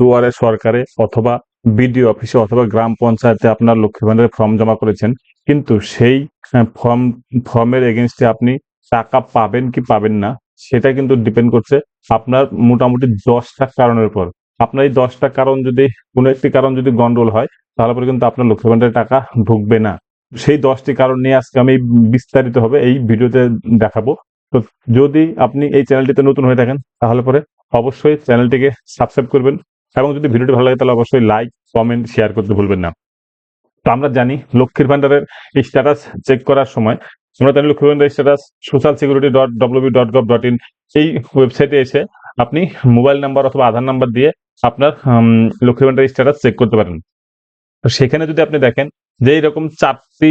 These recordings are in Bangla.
দুয়ারে সরকারে অথবা বিডিও অফিসে অথবা গ্রাম পঞ্চায়েতে আপনার লক্ষ্মী ভান্ডারের ফর্ম জমা করেছেন, কিন্তু সেই ফর্ম, ফর্মের এগেনস্টে আপনি টাকা পাবেন কি পাবেন না, সেটা কিন্তু ডিপেন্ড করছে আপনার মোটামুটি দশটা কারণের উপর। আপনার এই দশটা কারণ যদি, কোনো একটি কারণ যদি গন্ডগোল হয়, তাহলে পরে কিন্তু আপনার লক্ষ্মী ভান্ডারের টাকা ঢুকবে না। সেই দশটি কারণ নিয়ে আজকে আমি বিস্তারিত হবে, এই ভিডিওতে দেখাবো। তো যদি আপনি এই চ্যানেলটিতে নতুন হয়ে থাকেন, তাহলে পরে অবশ্যই চ্যানেলটিকে সাবস্ক্রাইব করবেন এবং যদি ভিডিওটি ভালো লাগে, তাহলে অবশ্যই লাইক কমেন্ট শেয়ার করতে ভুলবেন না। তো আমরা জানি লক্ষ্মীর ভান্ডারের স্ট্যাটাস চেক করার সময় আমরা জানি লক্ষ্মীর ভান্ডারের status social security dot WB dot gov dot in এই ওয়েবসাইটে এসে আপনি মোবাইল নাম্বার অথবা আধার নাম্বার দিয়ে আপনার লক্ষ্মীর ভান্ডারের স্ট্যাটাস চেক করতে পারেন। তো সেখানে যদি আপনি দেখেন যে এরকম চারটি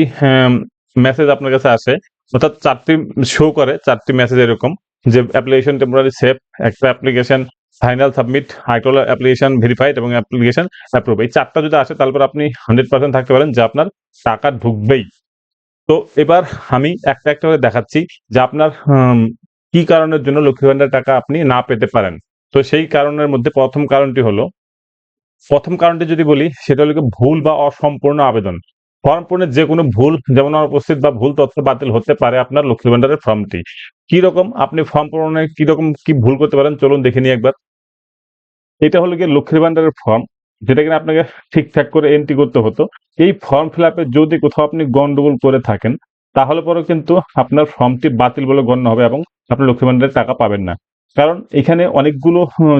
মেসেজ আপনার কাছে আসে, অর্থাৎ চারটি শো করে, চারটি মেসেজ এরকম, যে অ্যাপ্লিকেশন টেম্পোরারি সেফ একটা অ্যাপ্লিকেশন ফাইনাল সাবমিট হাইটোল অ্যাপ্লিকেশন ভেরিফাইড এবং অ্যাপ্লিকেশন অ্যাপ্রুভ এই চারটা যদি আসে, তারপর আপনি হান্ড্রেড পার্সেন্ট থাকতে পারেন যে আপনার টাকা ঢুকবেই। তো এবার আমি একটা একটা করে দেখাচ্ছি যে আপনার কি কারণের জন্য লক্ষ্মী ভান্ডার টাকা আপনি না পেতে পারেন। তো সেই কারণের মধ্যে প্রথম কারণটি হলো, প্রথম কারণটি যদি বলি, সেটা হলো ভুল বা অসম্পূর্ণ আবেদন। ফর্ম পূরণের যে কোনো ভুল, যেমন অনুপস্থিত বা ভুল তথ্য বাতিল হতে পারে আপনার লক্ষ্মী ভান্ডারের ফর্মটি। কি রকম আপনি ফর্ম পূরণে কি রকম কি ভুল করতে পারেন? চলুন দেখে নিই একবার। এটা হলো গিয়ে লক্ষ্মীর ভান্ডারের ফর্ম যেটা কিনা আপনাকে ঠিকঠাক করে এন্ট্রি করতে হতো। এই ফর্ম ফিল আপে যদি কোথাও আপনি গন্ডগোল করে থাকেন, তাহলে পরেও কিন্তু আপনার ফর্মটি বাতিল বলে গণ্য হবে এবং আপনি লক্ষ্মী ভান্ডারের টাকা পাবেন না। কারণ এখানে অনেকগুলো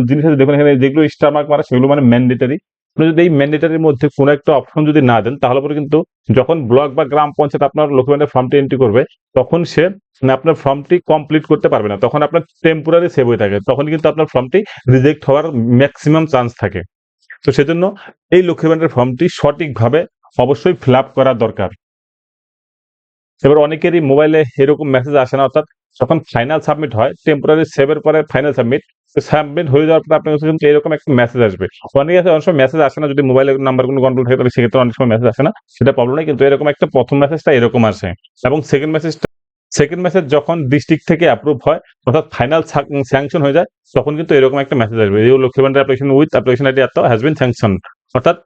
জিনিস আছে। দেখুন এখানে যেগুলো স্টার মার্ক মারা, সেগুলো মানে ম্যান্ডেটারি আপনি যদি এই ম্যান্ডেটারির মধ্যে কোনো একটা অপশন যদি না দেন, তাহলে পরে কিন্তু যখন ব্লক বা গ্রাম পঞ্চায়েত আপনার লক্ষ্মী ফর্মটি এন্ট্রি করবে, তখন সে মানে আপনার ফর্মটি কমপ্লিট করতে পারবে না। তখন আপনার টেম্পোরারি সেভ হয়ে থাকে। তখন কিন্তু আপনার ফর্মটি রিজেক্ট হওয়ার ম্যাক্সিমাম চান্স থাকে। তো সেজন্য এই লক্ষ্মী ভান্ডারের ফর্মটি সঠিকভাবে অবশ্যই ফিল করা দরকার। এবার অনেকেরই মোবাইলে এরকম মেসেজ আসে না, অর্থাৎ যখন ফাইনাল সাবমিট হয় টেম্পোরারি সেভের পরে ফাইনাল সাবমিট সাবমিট হয়ে যাওয়ার পর আপনার কিন্তু এরকম একটা মেসেজ আসবে। অনেকে আছে, অনেক সময় মেসেজ আসে না, যদি মোবাইলের নাম্বার কোনো কন্ট্রোল থাকে, তাহলে সেক্ষেত্রে অনেক সময় মেসেজ আসে না। সেটা প্রবলেম নেই, কিন্তু এরকম একটা প্রথম মেসেজটা এরকম আসে। এবং সেকেন্ড মেসেজটা সেকেন্ড মেসেজ যখন ডিস্ট্রিক্ট থেকে অ্যাপ্রুভ হয়, অর্থাৎ ফাইনাল স্যাংশন হয়ে যায়, তখন কিন্তু এরকম একটা মেসেজ আসবে। এই Lakshmi Bhandar application with application ID it has been sanction অর্থাৎ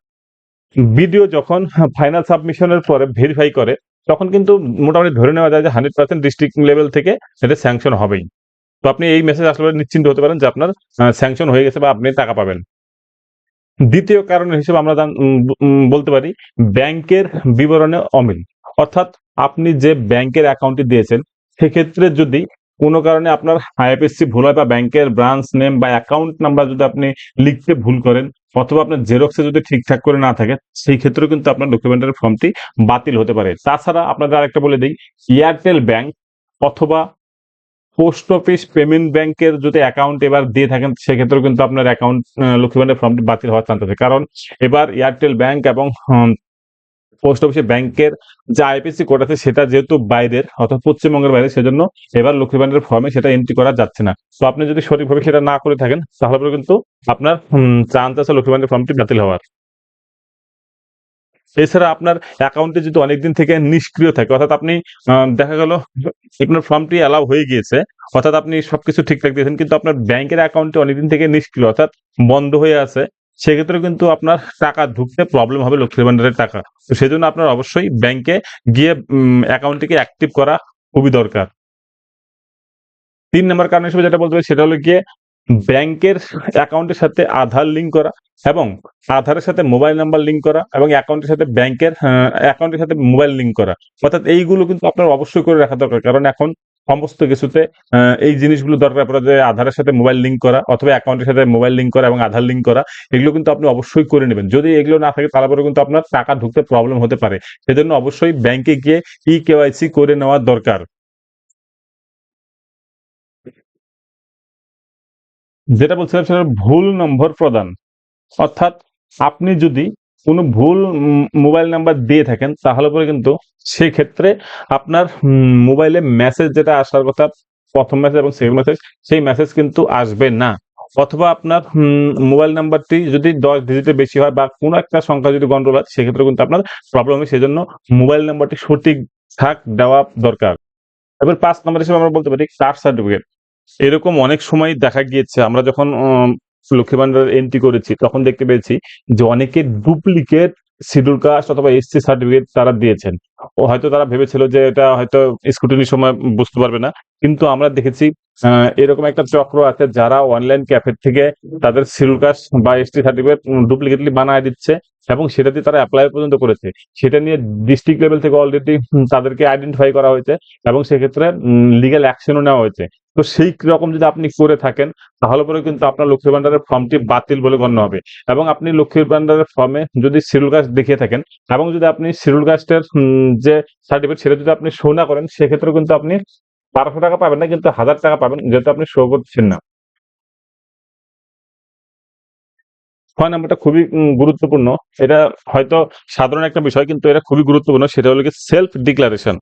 ভিডিও যখন ফাইনাল সাবমিশনের পরে ভেরিফাই করে তখন কিন্তু মোটামুটি ধরে নেওয়া যায় যে হান্ড্রেড পার্সেন্ট ডিস্ট্রিক্ট লেভেল থেকে সেটা স্যাংশন হবেই। তো আপনি এই মেসেজ আসলে নিশ্চিন্ত হতে পারেন যে আপনার স্যাংশন হয়ে গেছে বা আপনি টাকা পাবেন। দ্বিতীয় কারণ হিসেবে আমরা বলতে পারি, ব্যাংকের বিবরণে অমিল। অর্থাৎ আপনি যে ব্যাংকের অ্যাকাউন্টটি দিয়েছেন, সেক্ষেত্রে যদি কোনো কারণে আপনার আইএফএসসি ভুল হয় বা ব্যাংকের ব্রাঞ্চ নেম বা অ্যাকাউন্ট নাম্বার যদি আপনি লিখতে ভুল করেন অথবা আপনার জেরক্সে যদি ঠিকঠাক করে না থাকে, সেই ক্ষেত্রেও কিন্তু আপনার ডকুমেন্টের ফর্মটি বাতিল হতে পারে। তাছাড়া আপনাদের আরেকটা বলে দিই এয়ারটেল ব্যাংক অথবা পোস্ট অফিস পেমেন্ট ব্যাংকের যদি অ্যাকাউন্ট এবার দিয়ে থাকেন, সেক্ষেত্রেও কিন্তু আপনার অ্যাকাউন্ট লক্ষ্মী ভান্ডার ফর্মটি বাতিল হওয়ার চান্স আছে। কারণ এবার এয়ারটেল ব্যাংক এবং পোস্ট অফিসে ব্যাংকের যে আইপিসি কোড আছে সেটা যেহেতু বাইরের, অর্থাৎ পশ্চিমবঙ্গের বাইরে, সেজন্য এবার লক্ষ্মী ভান্ডারের ফর্মে সেটা এন্ট্রি করা যাচ্ছে না। তো আপনি যদি সঠিকভাবে সেটা না করে থাকেন, তাহলে কিন্তু আপনার চান্স আছে লক্ষ্মী ভান্ডারের ফর্মটি বাতিল হওয়ার। এছাড়া আপনার অ্যাকাউন্টে যদি অনেকদিন থেকে নিষ্ক্রিয় থাকে, অর্থাৎ আপনি দেখা গেল আপনার ফর্মটি অ্যালাউ হয়ে গিয়েছে, অর্থাৎ আপনি সবকিছু ঠিকঠাক দিয়েছেন, কিন্তু আপনার ব্যাংকের অ্যাকাউন্টে অনেকদিন থেকে নিষ্ক্রিয়, অর্থাৎ বন্ধ হয়ে আছে। সেক্ষেত্রে কিন্তু আপনার টাকা ঢুকতে প্রবলেম হবে লক্ষ্মীর ভান্ডারের টাকা। তো সেজন্য আপনার অবশ্যই ব্যাংকে গিয়ে অ্যাকাউন্টটিকে অ্যাক্টিভ করা খুবই দরকার। তিন নম্বর কারণ হিসেবে যেটা বলতে পারি সেটা হলো গিয়ে ব্যাংকের অ্যাকাউন্টের সাথে আধার লিঙ্ক করা এবং আধারের সাথে মোবাইল নাম্বার লিঙ্ক করা এবং অ্যাকাউন্টের সাথে ব্যাংকের অ্যাকাউন্টের সাথে মোবাইল লিঙ্ক করা। অর্থাৎ এইগুলো কিন্তু আপনার অবশ্যই করে রাখা দরকার। কারণ এখন সমস্ত কিছুতে এই জিনিসগুলো দরকার পড়ে যে আধারের সাথে মোবাইল লিঙ্ক করা অথবা অ্যাকাউন্টের সাথে মোবাইল লিঙ্ক করা এবং আধার লিঙ্ক করা, এগুলো কিন্তু আপনি অবশ্যই করে নেবেন। যদি এগুলো না থাকে তারপরে কিন্তু আপনার টাকা ঢুকতে প্রবলেম হতে পারে। সেজন্য অবশ্যই ব্যাংকে গিয়ে ই কেওয়াইসি করে নেওয়া দরকার। যেটা বলছিলাম সেটা ভুল নম্বর প্রদান। অর্থাৎ আপনি যদি কোনো ভুল মোবাইল নাম্বার দিয়ে থাকেন, তাহলে পরে কিন্তু সেই ক্ষেত্রে আপনার মোবাইলে মেসেজ যেটা আসার কথা, প্রথম মেসেজ এবং সেকেন্ড মেসেজ সেই মেসেজ কিন্তু আসবে না। অথবা আপনার মোবাইল নাম্বারটি যদি দশ ডিজিটের বেশি হয় বা কোনো একটা সংখ্যা যদি গন্ডগোল হয় সেক্ষেত্রে কিন্তু আপনার প্রবলেম হয় সেজন্য মোবাইল নাম্বারটি সঠিক থাক, দেওয়া দরকার। এবার পাঁচ নাম্বার হিসেবে আমরা বলতে পারি কাস্ট সার্টিফিকেট এরকম অনেক সময় দেখা গিয়েছে, আমরা যখন লক্ষ্মী ভান্ডার এন্ট্রি করেছি, তখন দেখতে পেয়েছি যে অনেকে ডুপ্লিকেট শিডিউল কাস্ট অথবা এসসি সার্টিফিকেট তারা দিয়েছেন। ও হয়তো তারা ভেবেছিল যে এটা হয়তো স্কুটিনির সময় বুঝতে পারবে না। কিন্তু আমরা দেখেছি এরকম একটা চক্র আছে যারা অনলাইন ক্যাফে থেকে তাদের কাস্ট বা এসটি সার্টিফিকেট ডুপ্লিকেটলি বানায় দিচ্ছে এবং সেটা দিয়ে তারা অ্যাপ্লাই পর্যন্ত করেছে। সেটা নিয়ে ডিস্ট্রিক্ট লেভেল থেকে অলরেডি তাদেরকে আইডেন্টিফাই করা হয়েছে এবং সেক্ষেত্রে লিগ্যাল অ্যাকশনও নেওয়া হয়েছে। তো সেই রকম যদি আপনি করে থাকেন, তাহলে পরে কিন্তু আপনার লক্ষ্মী ভান্ডারের ফর্মটি বাতিল বলে গণ্য হবে। এবং আপনি লক্ষ্মীর ভান্ডারের ফর্মে যদি শিডিউল কাস্ট দেখিয়ে থাকেন এবং যদি আপনি শিডিউল কাস্টের যে সার্টিফিকেট সেটা যদি আপনি শো না করেন, সেক্ষেত্রে কিন্তু আপনি বারোশো টাকা পাবেন না, কিন্তু হাজার টাকা পাবেন, যেহেতু আপনি শো করছেন না। ছয় নাম্বারটা খুবই গুরুত্বপূর্ণ। এটা হয়তো সাধারণ একটা বিষয়, কিন্তু এটা খুবই গুরুত্বপূর্ণ। সেটা হলো কি সেলফ ডিক্লারেশন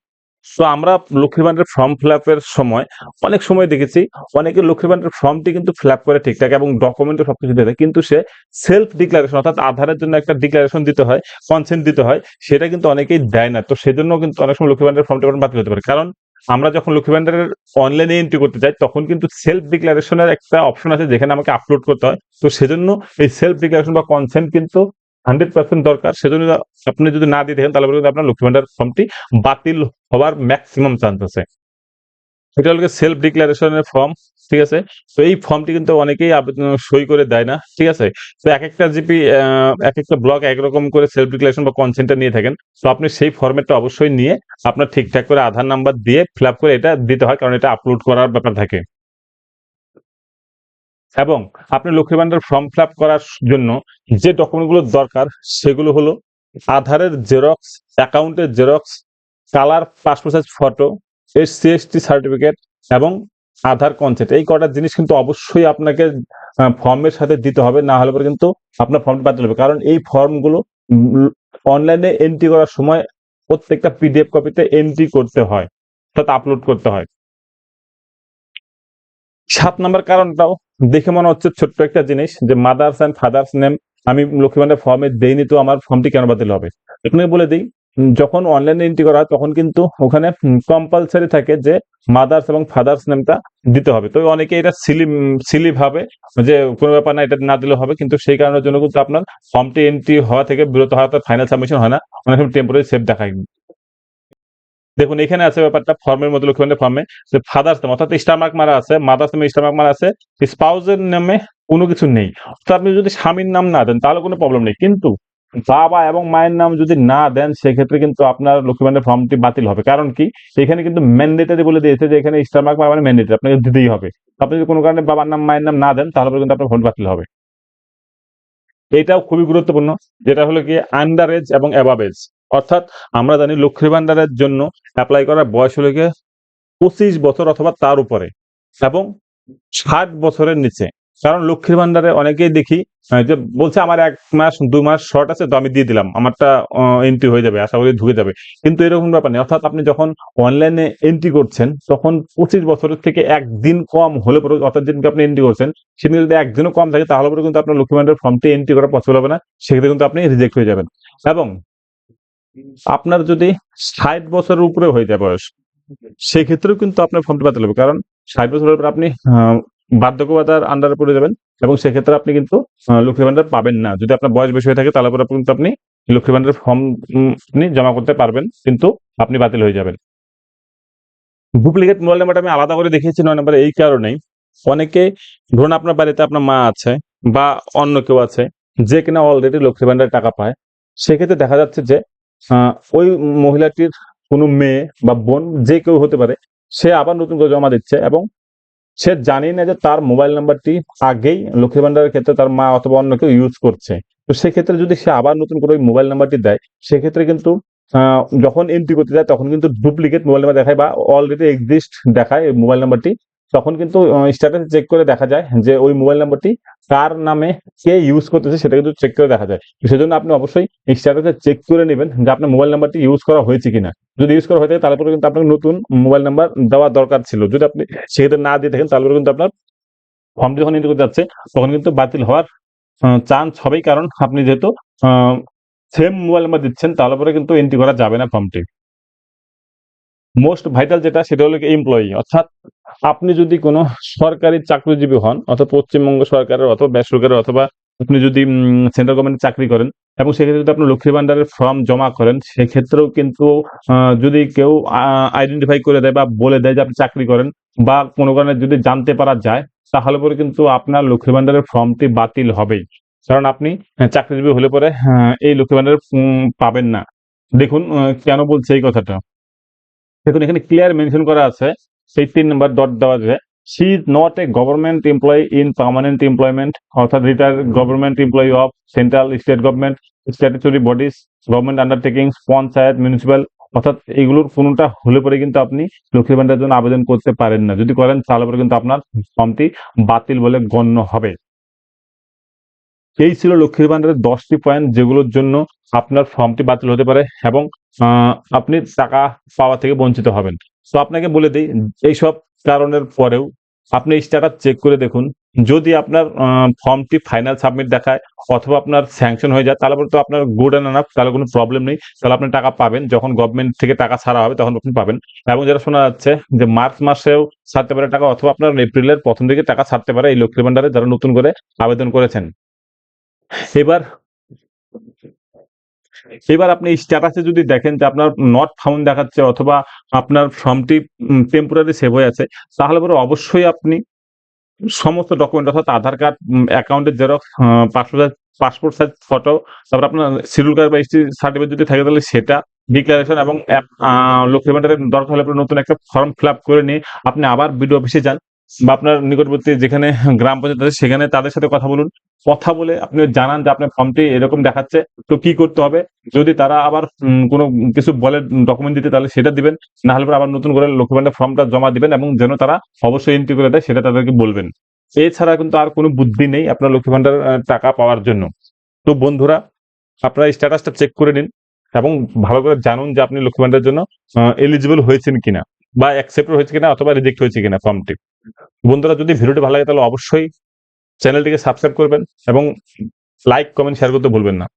তো আমরা লক্ষ্মী ভান্ডারের ফর্ম ফিল সময় অনেক সময় দেখেছি, অনেকে লক্ষ্মীর ভান্ডারের ফর্মটি কিন্তু ফিল করে ঠিকঠাক এবং ডকুমেন্টও সবকিছু দেয় কিন্তু সে সেলফ ডিক্লারেশন অর্থাৎ আধারের জন্য একটা ডিক্লারেশন দিতে হয় কনসেন্ট দিতে হয়, সেটা কিন্তু অনেকেই দেয় না। তো সেজন্য কিন্তু অনেক সময় লক্ষ্মী ভান্ডারের ফর্মটি বাতিল হতে পারে। কারণ আমরা যখন লক্ষ্মী ভান্ডারের অনলাইনে এন্ট্রি করতে যাই, তখন কিন্তু সেলফ ডিক্লারেশনের একটা অপশন আছে যেখানে আমাকে আপলোড করতে হয়। তো সেজন্য এই সেলফ ডিক্লারেশন বা কনসেন্ট কিন্তু হান্ড্রেড পার্সেন্ট দরকার। সেজন্য আপনি যদি না দিয়ে থাকেন, তাহলে কিন্তু আপনার লক্ষ্মী ভান্ডার ফর্মটি বাতিল হওয়ার ম্যাক্সিমাম চান্স আছে। এটা হলো সেলফ ডিক্লারেশনের ফর্ম ঠিক আছে? তো এই ফর্মটি কিন্তু অনেকেই আবেদন- সই করে দেয় না, ঠিক আছে? তো এক একটা জিপি এক একটা ব্লক একরকম করে সেলফ ডিক্লারেশন বা কনসেন্টটা নিয়ে থাকেন। তো আপনি সেই ফর্মেটটা অবশ্যই নিয়ে আপনার ঠিকঠাক করে আধার নাম্বার দিয়ে ফিল করে এটা দিতে হয়, কারণ এটা আপলোড করার ব্যাপার থাকে। এবং আপনি লক্ষ্মী ভান্ডার ফর্ম ফিল করার জন্য যে ডকুমেন্টগুলো দরকার, সেগুলো হলো আধারের জেরক্স অ্যাকাউন্টের xerox colour passport size photo এর সিএসটি সার্টিফিকেট এবং আধার কনসেন্ট এই কটা জিনিস কিন্তু অবশ্যই আপনাকে ফর্মের সাথে দিতে হবে, না হলে পরে কিন্তু আপনার ফর্মটা বাতিল হবে। কারণ এই ফর্মগুলো অনলাইনে এন্ট্রি করার সময় প্রত্যেকটা পিডিএফ কপিতে এন্ট্রি করতে হয়, অর্থাৎ আপলোড করতে হয়। সাত নাম্বার কারণটাও দেখে মনে হচ্ছে ছোট্ট একটা জিনিস, যে মাদার্স অ্যান্ড ফাদার্স নেম আমি লক্ষ্মী ভান্ডার ফর্মে দেইনি তো আমার ফর্মটি কেন বাতিল হবে? আপনাকে বলে দিই, যখন অনলাইনে এন্ট্রি করা হয়, তখন কিন্তু ওখানে কম্পালসারি থাকে যে মাদার্স এবং ফাদার্স নেমটা দিতে হবে। তো অনেকে এটা সিলি সিলি ভাবে যে কোনো ব্যাপার না, এটা না দিলে হবে, কিন্তু সেই কারণের জন্য কিন্তু আপনার ফর্মটি এন্ট্রি হওয়া থেকে বিরত হওয়া ফাইনাল সাবমিশন হয় না। অনেক সময় টেম্পোরারি সেভ দেখায়। দেখুন, এখানে আছে ব্যাপারটা ফর্মের মধ্যে লক্ষ্মী ভান্ডার ফর্মে যে ফাদার্স নেম অর্থাৎ স্টার মার্ক মারা আছে মাদার্স নামে স্টার মার্ক মারা আছে স্পাউজের নামে কোনো কিছু নেই। আপনি যদি স্বামীর নাম না দেন, তাহলে কোনো প্রবলেম নেই। কিন্তু বাবা এবং মায়ের নাম যদি না দেন, সেক্ষেত্রে কিন্তু আপনার লক্ষ্মী ভান্ডার ফর্মটি বাতিল হবে। কারণ কি? এখানে কিন্তু ম্যান্ডেটারি বলে দিয়েছে যে এখানে স্টার মার্ক মানে ম্যান্ডেটারি আপনাকে দিতেই হবে। আপনি যদি কোনো কারণে বাবার নাম, মায়ের নাম না দেন, তাহলে কিন্তু আপনার ফর্ম বাতিল হবে। এটাও খুবই গুরুত্বপূর্ণ। যেটা হলো কি আন্ডার এজ এবং অ্যাবাব এজ অর্থাৎ আমরা জানি লক্ষ্মী ভান্ডারের জন্য অ্যাপ্লাই করার বয়স হলো গিয়ে পঁচিশ বছর অথবা তার উপরে এবং ষাট বছরের নিচে। কারণ লক্ষ্মীর ভান্ডারে অনেকেই দেখি যে বলছে আমার এক মাস, দু মাস শর্ট আছে, তো আমি দিয়ে দিলাম, আমারটা এন্ট্রি হয়ে যাবে, আশা করি ঢুকে যাবে। কিন্তু এরকম ব্যাপার নেই, অর্থাৎ আপনি যখন অনলাইনে এন্ট্রি করছেন, তখন পঁচিশ বছরের থেকে একদিন কম হলে পরে, অর্থাৎ যেদিনকে আপনি এন্ট্রি করছেন সেদিন যদি একদিনও কম থাকে, তাহলে পরে কিন্তু আপনার লক্ষ্মী ভান্ডার ফর্মটি এন্ট্রি করা পসিবল হবে না, সেক্ষেত্রে কিন্তু আপনি রিজেক্ট হয়ে যাবেন। এবং আপনার যদি ষাট বছরের উপরে হয়ে যায় বয়স সেক্ষেত্রেও কিন্তু আপনার ফর্মটি বাতিল হবে। কারণ ষাট বছরের পর আপনি আহ, বার্ধক্যভাতার আন্ডারে পড়ে যাবেন এবং সেক্ষেত্রে আপনি কিন্তু লক্ষ্মী ভান্ডার পাবেন না। যদি আপনার বয়স বেশি হয়ে থাকে তাহলে পরে কিন্তু আপনি লক্ষ্মী ভান্ডার ফর্ম আপনি জমা করতে পারবেন কিন্তু আপনি বাতিল হয়ে যাবেন। ডুপ্লিকেট মোবাইল নাম্বারটা আমি আলাদা করে দেখিয়েছি নয় নাম্বার এই কারণেই। অনেকে ধরুন আপনার বাড়িতে আপনার মা আছে বা অন্য কেউ আছে যে কিনা অলরেডি লক্ষ্মী ভান্ডারের টাকা পায় সেক্ষেত্রে দেখা যাচ্ছে যে ওই মহিলাটির কোনো মেয়ে বা বোন যে কেউ হতে পারে, সে আবার নতুন করে জমা দিচ্ছে এবং সে জানি না যে তার মোবাইল নাম্বারটি আগেই লক্ষ্মী ভান্ডারের ক্ষেত্রে তার মা অথবা অন্য কেউ ইউজ করছে। তো সেক্ষেত্রে যদি সে আবার নতুন করে ওই মোবাইল নাম্বারটি দেয়, সেক্ষেত্রে কিন্তু যখন এন্ট্রি করতে যায়, তখন কিন্তু ডুপ্লিকেট মোবাইল নাম্বার দেখায় বা অলরেডি এক্সিস্ট দেখায় মোবাইল নাম্বারটি। তখন কিন্তু স্ট্যাটাস চেক করে দেখা যায় যে ওই মোবাইল নাম্বারটি কার নামে কে ইউজ করতেছে সেটা কিন্তু চেক করে দেখা যায়। সেজন্য আপনি অবশ্যই স্ট্যাটাসে চেক করে নেবেন যে আপনার মোবাইল নাম্বারটি ইউজ করা হয়েছে কিনা। যদি ইউজ করা হয়ে থাকে তারপরে কিন্তু আপনার নতুন মোবাইল নাম্বার দেওয়া দরকার ছিল। যদি আপনি সেক্ষেত্রে না দিয়ে থাকেন তারপরে কিন্তু আপনার ফর্ম যখন এন্ট্রি করতে যাচ্ছে, তখন কিন্তু বাতিল হওয়ার চান্স হবেই। কারণ আপনি যেহেতু সেম মোবাইল নাম্বার দিচ্ছেন, তাহলে পরে কিন্তু এন্ট্রি করা যাবে না ফর্মটি মোস্ট ভাইটাল যেটা, সেটা হলো এমপ্লয়ি অর্থাৎ আপনি যদি কোনো সরকারি চাকরিজীবী হন, অর্থাৎ পশ্চিমবঙ্গ সরকারের অথবা বেসরকারের অথবা আপনি যদি সেন্ট্রাল গভর্নমেন্ট চাকরি করেন এবং সেক্ষেত্রে যদি আপনি লক্ষ্মী ভান্ডারের ফর্ম জমা করেন, সেক্ষেত্রেও কিন্তু যদি কেউ আইডেন্টিফাই করে দেয় বা বলে দেয় যে আপনি চাকরি করেন বা কোনো কারণে যদি জানতে পারা যায়, তাহলে পরে কিন্তু আপনার লক্ষ্মী ভান্ডারের ফর্মটি বাতিল হবেই। কারণ আপনি চাকরিজীবী হলে পরে এই লক্ষ্মী ভান্ডারের পাবেন না। দেখুন কেন বলছে এই কথাটা? দেখুন, এখানে ক্লিয়ার মেনশন করা আছে, সেই তিন নম্বর ডট দেওয়া আছে। She is not a government employee in permanent employment অর্থাৎ retire government employee of central state government statutory bodies government undertaking panchayat municipal অর্থাৎ এগুলোর কোনোটা হলে পরে কিন্তু আপনি লক্ষ্মী ভান্ডার জন্য আবেদন করতে পারেন না। যদি করেন, তাহলে পরে কিন্তু আপনার ফর্মটি বাতিল বলে গণ্য হবে। এই ছিল লক্ষ্মীর ভান্ডারের দশটি পয়েন্ট যেগুলোর জন্য আপনার ফর্মটি বাতিল হতে পারে এবং আপনি টাকা পাওয়া থেকে বঞ্চিত হবেন। তো আপনাকে বলে দিই এইসব কারণের পরেও আপনি স্ট্যাটাস চেক করে দেখুন। যদি আপনার ফর্মটি ফাইনাল সাবমিট দেখায় অথবা আপনার স্যাংশন হয়ে যায়, তাহলে তো আপনার গুড অ্যান্ড এনাফ তাহলে কোনো প্রবলেম নেই। তাহলে আপনি টাকা পাবেন, যখন গভর্নমেন্ট থেকে টাকা ছাড়া হবে তখন আপনি পাবেন। এবং যেটা শোনা যাচ্ছে যে মার্চ মাসেও ছাড়তে পারে টাকা অথবা আপনার এপ্রিলের প্রথম দিকে টাকা ছাড়তে পারে এই লক্ষ্মীর ভান্ডারে যারা নতুন করে আবেদন করেছেন। এবার এবার আপনি স্ট্যাটাসে যদি দেখেন যে আপনার নট ফাউন্ড দেখাচ্ছে অথবা আপনার ফর্মটি টেম্পোরারি সেভ হয়ে আছে তাহলে পরে অবশ্যই আপনি সমস্ত ডকুমেন্ট অর্থাৎ আধার কার্ড অ্যাকাউন্টের xerox passport passport size photo তারপর আপনার শিডিউল কার্ড বা এসটি সার্টিফিকেট যদি থাকে তাহলে সেটা ডিক্লারেশন এবং আহ, লক্ষ্মী দরকার হলে নতুন একটা ফর্ম ফিল করে নিয়ে আপনি আবার বিডিও অফিসে যান। বা আপনার নিকটবর্তী যেখানে গ্রাম পঞ্চায়েত আছে, সেখানে তাদের সাথে কথা বলুন। কথা বলে আপনি জানান যে আপনার ফর্মটি এরকম দেখাচ্ছে, তো কি করতে হবে? যদি তারা আবার কোনো কিছু বলে ডকুমেন্ট দিতে, তাহলে সেটা দিবেন। না হলে আবার নতুন করে লক্ষ্মী ভান্ডার ফর্মটা জমা দিবেন এবং যেন তারা অবশ্যই এন্ট্রি করে দেয়, সেটা তাদেরকে বলবেন। এছাড়া কিন্তু আর কোনো বুদ্ধি নেই আপনার লক্ষ্মী ভান্ডার টাকা পাওয়ার জন্য। তো বন্ধুরা, আপনারা স্ট্যাটাসটা চেক করে নিন এবং ভালো করে জানুন যে আপনি লক্ষ্মী ভান্ডারের জন্য এলিজিবল হয়েছেন কিনা বা অ্যাকসেপ্ট হয়েছে কিনা অথবা রিজেক্ট হয়েছে কিনা ফর্মটি বন্ধুরা, যদি ভিডিওটি ভালো লাগে তাহলে অবশ্যই চ্যানেলটিকে সাবস্ক্রাইব করবেন এবং লাইক, কমেন্ট শেয়ার করতে ভুলবেন না।